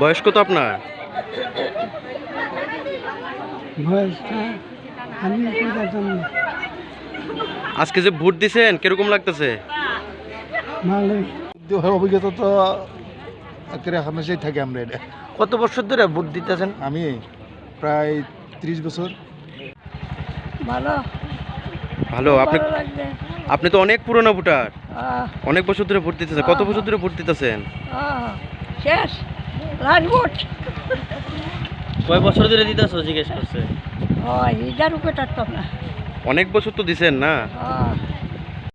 বয়স কত আপনার? আজকে যে ভোট দিছেন কীরকম লাগতেছে? অভিজ্ঞতা তো একেবারে হামেশাই থাকে আমরা এটা। কত বছর ধরে ভোট দিতেছেন? আমি প্রায় ত্রিশ বছর। ভালো। ভালো আপনি আপনি তো অনেক পুরনো ভোটার। অনেক বছর ধরে ভোট দিতেছেন। কত বছর ধরে ভোট দিতেছেন? শেষ। Last vote. কয় বছর ধরে দিতেছো জিজ্ঞেস করছে? ও উপরে না অনেক বছর তো দিছেন না?